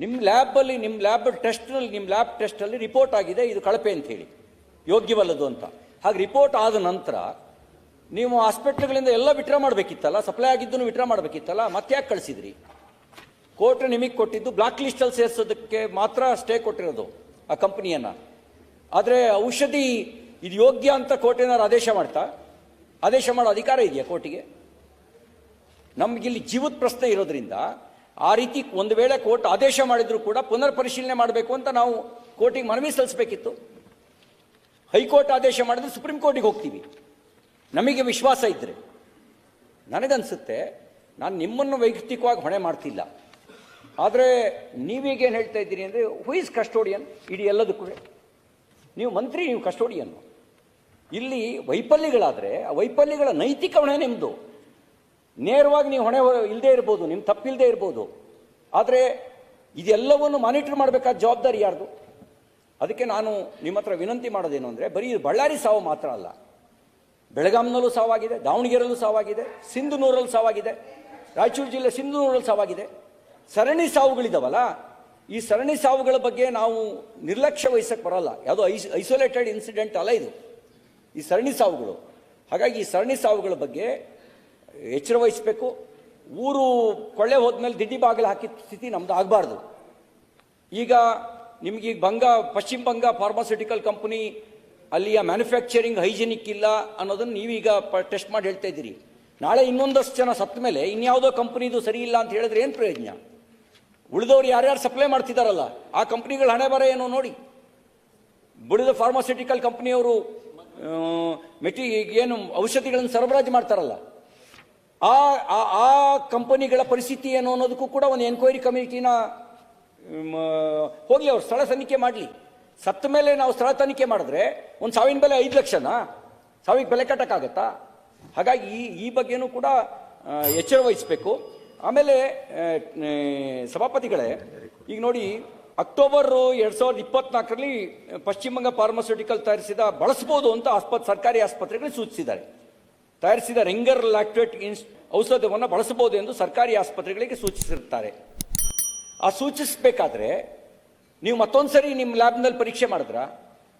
ನಿಮ್ಮ ಲ್ಯಾಬಲ್ಲಿ ನಿಮ್ಮ ಲ್ಯಾಬ್ ಟೆಸ್ಟ್ನಲ್ಲಿ ನಿಮ್ಮ ಲ್ಯಾಬ್ ಟೆಸ್ಟಲ್ಲಿ ರಿಪೋರ್ಟ್ ಆಗಿದೆ, ಇದು ಕಳಪೆ ಅಂತ ಹೇಳಿ. ಯೋಗ್ಯವಲ್ಲದು ಅಂತ. ಹಾಗೆ ರಿಪೋರ್ಟ್ ಆದ ನಂತರ ನೀವು ಹಾಸ್ಪಿಟ್ಲ್ಗಳಿಂದ ಎಲ್ಲ ವಿಟ್ರಾ ಮಾಡಬೇಕಿತ್ತಲ್ಲ ಸಪ್ಲೈ ಆಗಿದ್ದನ್ನು ವಿಟ್ರಾ ಮಾಡಬೇಕಿತ್ತಲ್ಲ, ಮತ್ತೆ ಯಾಕೆ ಕಳಿಸಿದ್ರಿ? ಕೋರ್ಟ್ ನಿಮಗೆ ಕೊಟ್ಟಿದ್ದು ಬ್ಲಾಕ್ ಲಿಸ್ಟಲ್ಲಿ ಸೇರಿಸೋದಕ್ಕೆ ಮಾತ್ರ ಸ್ಟೇ ಕೊಟ್ಟಿರೋದು ಆ ಕಂಪ್ನಿಯನ್ನು ಆದರೆ ಔಷಧಿ ಇದು ಯೋಗ್ಯ ಅಂತ ಕೋರ್ಟ್ ಏನಾದ್ರು ಆದೇಶ ಮಾಡ್ತಾ? ಆದೇಶ ಮಾಡೋ ಅಧಿಕಾರ ಇದೆಯಾ ಕೋರ್ಟಿಗೆ ನಮಗಿಲ್ಲಿ ಜೀವದ ಪ್ರಶ್ನೆ ಇರೋದ್ರಿಂದ ಆ ರೀತಿ ಒಂದು ವೇಳೆ ಕೋರ್ಟ್ ಆದೇಶ ಮಾಡಿದರೂ ಕೂಡ ಪುನರ್ ಪರಿಶೀಲನೆ ಮಾಡಬೇಕು ಅಂತ ನಾವು ಕೋರ್ಟಿಗೆ ಮನವಿ ಸಲ್ಲಿಸಬೇಕಿತ್ತು. ಹೈಕೋರ್ಟ್ ಆದೇಶ ಮಾಡಿದ್ರೆ ಸುಪ್ರೀಂ ಕೋರ್ಟಿಗೆ ಹೋಗ್ತೀವಿ. ನಮಗೆ ವಿಶ್ವಾಸ ಇದ್ದರೆ ನನಗನ್ಸುತ್ತೆ, ನಾನು ನಿಮ್ಮನ್ನು ವೈಯಕ್ತಿಕವಾಗಿ ಹೊಣೆ ಮಾಡ್ತಿಲ್ಲ. ಆದರೆ ನೀವೀಗೇನು ಹೇಳ್ತಾ ಇದ್ದೀರಿ ಅಂದರೆ ಹೂ ಇಸ್ ಕಸ್ಟೋಡಿಯನ್ ಇಡೀ ಎಲ್ಲದಕ್ಕೂ ನೀವು ಮಂತ್ರಿ, ನೀವು ಕಸ್ಟೋಡಿಯನ್ನು ಇಲ್ಲಿ ವೈಫಲ್ಯಗಳಾದರೆ, ಆ ವೈಫಲ್ಯಗಳ ನೈತಿಕ ಹೊಣೆ ನಿಮ್ಮದು ನೇರವಾಗಿ ನೀವು ಹೊಣೆ ಇಲ್ಲದೆ ಇರ್ಬೋದು ನಿಮ್ಮ ತಪ್ಪಿಲ್ಲದೆ ಇರ್ಬೋದು. ಆದರೆ ಇದೆಲ್ಲವನ್ನು ಮಾನಿಟರ್ ಮಾಡಬೇಕಾದ ಜವಾಬ್ದಾರಿ ಯಾರ್ದು? ಅದಕ್ಕೆ ನಾನು ನಿಮ್ಮ ಹತ್ರ ವಿನಂತಿ ಮಾಡೋದೇನು ಅಂದರೆ, ಬರೀ ಬಳ್ಳಾರಿ ಸಾವು ಮಾತ್ರ ಅಲ್ಲ. ಬೆಳಗಾಂನಲ್ಲೂ ಸಾವಾಗಿದೆ, ದಾವಣಗೆರೆಯಲ್ಲೂ ಸಾವಾಗಿದೆ, ಸಿಂಧುನೂರಲ್ಲೂ ಸಾವಾಗಿದೆ, ರಾಯಚೂರು ಜಿಲ್ಲೆ ಸಿಂಧುನೂರಲ್ಲಿ ಸಾವಾಗಿದೆ. ಸರಣಿ ಸಾವುಗಳಿದಾವಲ್ಲ, ಈ ಸರಣಿ ಸಾವುಗಳ ಬಗ್ಗೆ ನಾವು ನಿರ್ಲಕ್ಷ್ಯ ವಹಿಸಕ್ಕೆ ಬರೋಲ್ಲ. ಯಾವುದೋ ಐಸ್ ಐಸೋಲೇಟೆಡ್ ಇನ್ಸಿಡೆಂಟ್ ಅಲ್ಲ ಇದು. ಈ ಸರಣಿ ಸಾವುಗಳು. ಹಾಗಾಗಿ ಈ ಸರಣಿ ಸಾವುಗಳ ಬಗ್ಗೆ ಎಚ್ಚರ ವಹಿಸಬೇಕು ಊರು ಕೊಳ್ಳೆ ಹೋದ್ಮೇಲೆ ದಿಡ್ಡಿ ಬಾಗಿಲು ಹಾಕಿದ ಸ್ಥಿತಿ ನಮ್ದು ಆಗಬಾರ್ದು. ಈಗ ನಿಮಗೆ ಬಂಗ, ಪಶ್ಚಿಮ ಬಂಗ ಫಾರ್ಮಾಸ್ಯೂಟಿಕಲ್ ಕಂಪನಿ ಅಲ್ಲಿಯ ಮ್ಯಾನುಫ್ಯಾಕ್ಚರಿಂಗ್ ಹೈಜಿನಿಕ್ ಇಲ್ಲ ಅನ್ನೋದನ್ನು ನೀವೀಗ ಟೆಸ್ಟ್ ಮಾಡಿ ಹೇಳ್ತಾ ಇದ್ದೀರಿ. ನಾಳೆ ಇನ್ನೊಂದಷ್ಟು ಜನ ಸತ್ತ ಮೇಲೆ ಇನ್ಯಾವುದೋ ಕಂಪ್ನಿದು ಸರಿ ಇಲ್ಲ ಅಂತ ಹೇಳಿದ್ರೆ ಏನು ಪ್ರಯೋಜನ? ಉಳಿದವ್ರು ಯಾರ್ಯಾರು ಸಪ್ಲೈ ಮಾಡ್ತಿದ್ದಾರಲ್ಲ ಆ ಕಂಪ್ನಿಗಳ ಹಣೆ ಬರ ಏನೋ ನೋಡಿ. ಬುಡಿದ ಫಾರ್ಮಾಸ್ಯೂಟಿಕಲ್ ಕಂಪ್ನಿಯವರು ಮೆಟಿ ಏನು ಔಷಧಿಗಳನ್ನು ಸರಬರಾಜು ಮಾಡ್ತಾರಲ್ಲ ಆ, ಆ- ಆ ಕಂಪನಿಗಳ ಪರಿಸ್ಥಿತಿ ಏನು ಅನ್ನೋದಕ್ಕೂ ಕೂಡ ಒಂದು ಎನ್ಕ್ವೈರಿ ಕಮಿಟಿನ ಹೋಗಿ ಅವ್ರು, ಸ್ಥಳ ತನಿಖೆ ಮಾಡಲಿ. ಸತ್ತ ಮೇಲೆ ನಾವು ಸ್ಥಳ ತನಿಖೆ ಮಾಡಿದ್ರೆ ಒಂದು ಸಾವಿನ ಬೆಲೆ ಐದು ಲಕ್ಷನಾ? ಸಾವಿಗೆ ಬೆಲೆ ಕಟ್ಟಕ್ಕಾಗತ್ತಾ? ಹಾಗಾಗಿ ಈ ಈ ಬಗ್ಗೆನೂ ಕೂಡ ಎಚ್ಚರ ವಹಿಸಬೇಕು. ಆಮೇಲೆ ಸಭಾಪತಿಗಳೇ, ಈಗ ನೋಡಿ, ಅಕ್ಟೋಬರ್ ಎರಡು ಸಾವಿರದ ಇಪ್ಪತ್ನಾಲ್ಕರಲ್ಲಿ ಪಶ್ಚಿಮ ಬಂಗಾಳ ಫಾರ್ಮಸ್ಯೂಟಿಕಲ್ ತಯಾರಿಸಿದ ಬಳಸ್ಬೋದು ಅಂತ ಆಸ್ಪತ್, ಸರ್ಕಾರಿ ಆಸ್ಪತ್ರೆಗಳು ಸೂಚಿಸಿದ್ದಾರೆ. ತಯಾರಿಸಿದ ರೆಂಗರ್ ಲ್ಯಾಕ್ಟೇಟ್ ಇನ್ಸ್ ಔಷಧವನ್ನು ಬಳಸಬಹುದು ಎಂದು ಸರ್ಕಾರಿ ಆಸ್ಪತ್ರೆಗಳಿಗೆ ಸೂಚಿಸಿರುತ್ತಾರೆ. ಆ ಸೂಚಿಸಬೇಕಾದ್ರೆ ನೀವು ಮತ್ತೊಂದು ಸರಿ ನಿಮ್ಮ ಲ್ಯಾಬ್ನಲ್ಲಿ ಪರೀಕ್ಷೆ ಮಾಡಿದ್ರಾ?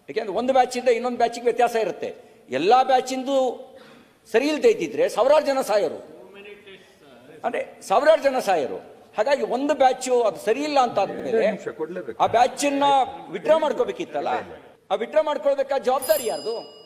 ಯಾಕೆಂದ್ರೆ ಒಂದು ಬ್ಯಾಚಿಂದ ಇನ್ನೊಂದು ಬ್ಯಾಚಿಗೆ ವ್ಯತ್ಯಾಸ ಇರುತ್ತೆ. ಎಲ್ಲ ಬ್ಯಾಚಿಂದು ಸರಿ ಇಲ್ಲದೆ ಇದ್ದಿದ್ರೆ ಸಾವಿರಾರು ಜನ ಸಾಯರು. ಅಂದ್ರೆ ಸಾವಿರಾರು ಜನ ಸಾಯರು. ಹಾಗಾಗಿ ಒಂದು ಬ್ಯಾಚು ಅದು ಸರಿ ಇಲ್ಲ ಅಂತ ಆದ್ಮೇಲೆ. ಆ ಬ್ಯಾಚನ್ನ ವಿಡ್ರಾ ಮಾಡ್ಕೋಬೇಕಿತ್ತಲ್ಲ? ಆ ವಿಡ್ರಾ ಮಾಡ್ಕೊಳ್ಬೇಕಾದ ಜವಾಬ್ದಾರಿ ಯಾರ್ದು?